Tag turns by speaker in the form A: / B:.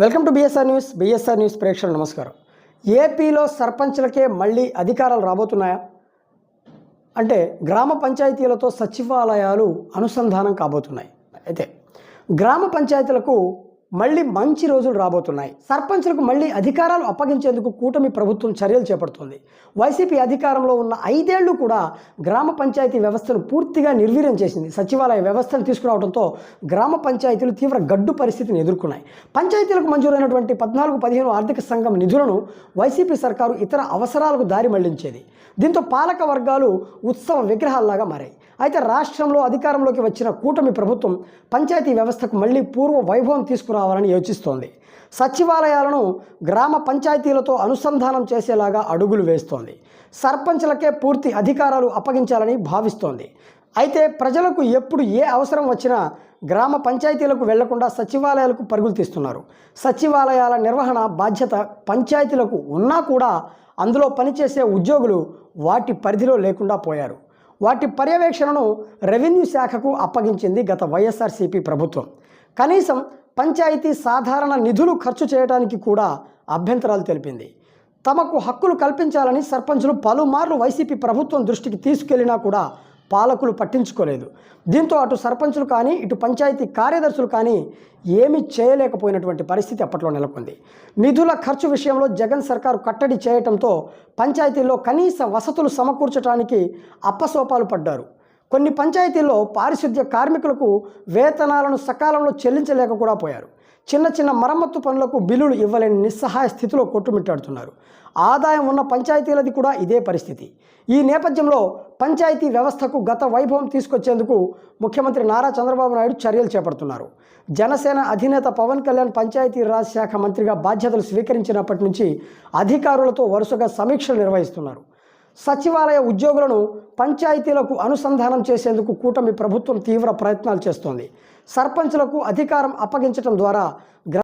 A: Welcome to BSR news BSR news ప్రేక్షకులు నమస్కారం. ఏపీలో సర్పంచ్లకే మళ్ళీ అధికారాలు రాబోతున్నాయా? అంటే గ్రామ పంచాయతీలతో సచివాలయాలు అనుసంధానం కాబోతున్నాయి. అయితే గ్రామ పంచాయతీలకు మళ్ళీ మంచి రోజులు రాబోతున్నాయి. సర్పంచ్లకు మళ్ళీ అధికారాలు అప్పగించేందుకు కూటమి ప్రభుత్వం చర్యలు చేపడుతోంది. వైసీపీ అధికారంలో ఉన్న ఐదేళ్ళు కూడా గ్రామ పంచాయతీ వ్యవస్థను పూర్తిగా నిర్వీర్యం చేసింది. సచివాలయ వ్యవస్థను తీసుకురావడంతో గ్రామ పంచాయతీలు తీవ్ర గడ్డు పరిస్థితిని ఎదుర్కొన్నాయి. పంచాయతీలకు మంజూరైనటువంటి పద్నాలుగు పదిహేను ఆర్థిక సంఘం నిధులను వైసీపీ సర్కారు ఇతర అవసరాలకు దారి మళ్ళించేది. దీంతో పాలక వర్గాలు ఉత్సవ విగ్రహాల్లాగా మారాయి. అయితే రాష్ట్రంలో అధికారంలోకి వచ్చిన కూటమి ప్రభుత్వం పంచాయతీ వ్యవస్థకు మళ్ళీ పూర్వ వైభవం తీసుకురావాలని యోచిస్తోంది. సచివాలయాలను గ్రామ పంచాయతీలతో అనుసంధానం చేసేలాగా అడుగులు వేస్తోంది. సర్పంచ్లకే పూర్తి అధికారాలు అప్పగించాలని భావిస్తోంది. అయితే ప్రజలకు ఎప్పుడు ఏ అవసరం వచ్చినా గ్రామ పంచాయతీలకు వెళ్ళకుండా సచివాలయాలకు పరుగులు తీస్తున్నారు. సచివాలయాల నిర్వహణ బాధ్యత పంచాయతీలకు ఉన్నా కూడా అందులో పనిచేసే ఉద్యోగులు వాటి పరిధిలో లేకుండా పోయారు. వాటి పర్యవేక్షణను రెవెన్యూ శాఖకు అప్పగించింది గత వైఎస్ఆర్సీపీ ప్రభుత్వం. కనీసం పంచాయతీ సాధారణ నిధులు ఖర్చు చేయడానికి కూడా అభ్యంతరాలు తెలిపింది. తమకు హక్కులు కల్పించాలని సర్పంచులు పలుమార్లు వైసీపీ ప్రభుత్వం దృష్టికి తీసుకెళ్ళినా కూడా పాలకులు పట్టించుకోలేదు. దీంతో అటు సర్పంచులు కానీ ఇటు పంచాయతీ కార్యదర్శులు కానీ ఏమీ చేయలేకపోయినటువంటి పరిస్థితి అప్పట్లో నెలకొంది. నిధుల ఖర్చు విషయంలో జగన్ సర్కారు కట్టడి చేయటంతో పంచాయతీల్లో కనీస వసతులు సమకూర్చడానికి అప్పసోపాలు పడ్డారు. కొన్ని పంచాయతీల్లో పారిశుద్ధ్య కార్మికులకు వేతనాలను సకాలంలో చెల్లించలేక కూడా పోయారు. చిన్న చిన్న మరమ్మత్తు పనులకు బిల్లులు ఇవ్వలేని నిస్సహాయ స్థితిలో కొట్టుమిట్టాడుతున్నారు. ఆదాయం ఉన్న పంచాయతీలది కూడా ఇదే పరిస్థితి. ఈ నేపథ్యంలో పంచాయతీ వ్యవస్థకు గత వైభవం తీసుకొచ్చేందుకు ముఖ్యమంత్రి నారా చంద్రబాబు నాయుడు చర్యలు చేపడుతున్నారు. జనసేన అధినేత పవన్ కళ్యాణ్ పంచాయతీ రాజ్ శాఖ మంత్రిగా బాధ్యతలు స్వీకరించినప్పటి నుంచి అధికారులతో వరుసగా సమీక్షలు నిర్వహిస్తున్నారు. సచివాలయ ఉద్యోగులను పంచాయతీలకు అనుసంధానం చేసేందుకు కూటమి ప్రభుత్వం తీవ్ర ప్రయత్నాలు చేస్తోంది. సర్పంచ్లకు అధికారం అప్పగించడం ద్వారా